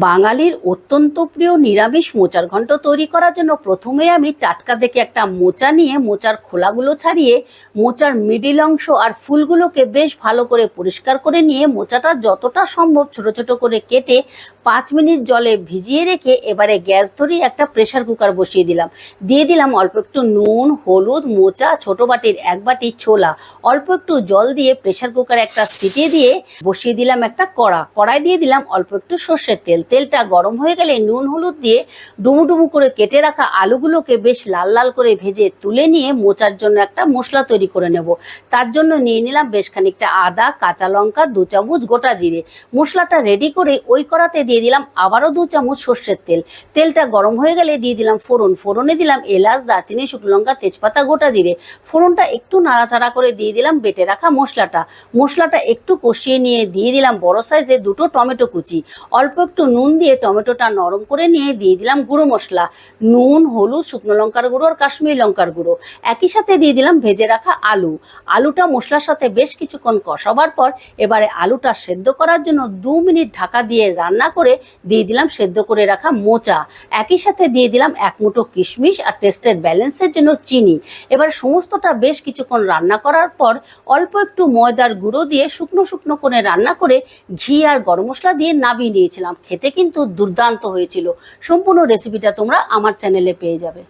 বাঙালির অত্যন্ত প্রিয় নিরামিষ মোচার ঘন্ট তৈরি করার জন্য প্রথমে আমি টাটকা থেকে একটা মোচা নিয়ে মোচার খোলাগুলো ছাড়িয়ে মোচার মিডিল অংশ আর ফুলগুলোকে বেশ ভালো করে পরিষ্কার করে নিয়ে মোচাটা যতটা সম্ভব ছোট ছোট করে কেটে পাঁচ মিনিট জলে ভিজিয়ে রেখে এবারে গ্যাস ধরিয়ে একটা প্রেসার কুকার বসিয়ে দিলাম। দিয়ে দিলাম অল্প একটু নুন, হলুদ, মোচা, ছোট বাটির এক বাটি ছোলা। অল্প একটু জল দিয়ে প্রেসার কুকারে একটা সিটি দিয়ে বসিয়ে দিলাম একটা কড়া। কড়াই দিয়ে দিলাম অল্প একটু সর্ষের তেল। তেলটা গরম হয়ে গেলে নুন, হলুদ দিয়ে ডুমু ডুমু করে কেটে রাখা আলুগুলোকে বেশ লাল লাল করে ভেজে তুলে নিয়ে মোচার জন্য একটা মশলা তৈরি করে নেব। তার জন্য নিয়ে নিলাম বেশ খানিকটা আদা, কাঁচা লঙ্কা, দু চামচ গোটা জিরে। মশলাটা রেডি করে ওই কড়াতে দিয়ে দিলাম আবারও দু চামচ সর্ষের তেল। তেলটা গরম হয়ে গেলে দিয়ে দিলাম ফোড়ন। ফোড়নে দিলাম এলাচ, দারচিনি, শুকনো লঙ্কা, তেজপাতা, গোটা জিরে। ফোড়নটা একটু নাড়াচাড়া করে দিয়ে দিলাম বেটে রাখা মশলাটা। মশলাটা একটু কষিয়ে নিয়ে দিয়ে দিলাম বড় সাইজে দুটো টমেটো কুচি। অল্প একটু নুন দিয়ে টমেটোটা নরম করে নিয়ে দিয়ে দিলাম গুঁড়ো মশলা। নুন, হলুদ, শুকনো লঙ্কার গুঁড়ো আর কাশ্মীরি লঙ্কার গুঁড়ো। একই সাথে দিয়ে দিলাম ভেজে রাখা আলু। আলুটা মশলার সাথে বেশ কিছুক্ষণ কষাবার পর এবারে আলুটা সেদ্ধ করার জন্য দু মিনিট ঢাকা দিয়ে রান্না করে দিয়ে দিলাম সেদ্ধ করে রাখা মোচা। একই সাথে দিয়ে দিলাম এক মুঠো কিশমিশ আর টেস্টের ব্যালেন্সের জন্য চিনি। এবার সমস্তটা বেশ কিছুক্ষণ রান্না করার পর অল্প একটু ময়দার গুঁড়ো দিয়ে শুকনো শুকনো করে রান্না করে ঘি আর গরম মশলা দিয়ে নামিয়ে নিয়েছিলাম খেতে কিন্তু দুর্দান্ত হয়েছিল। সম্পূর্ণ রেসিপিটা তোমরা আমার চ্যানেলে পেয়ে যাবে।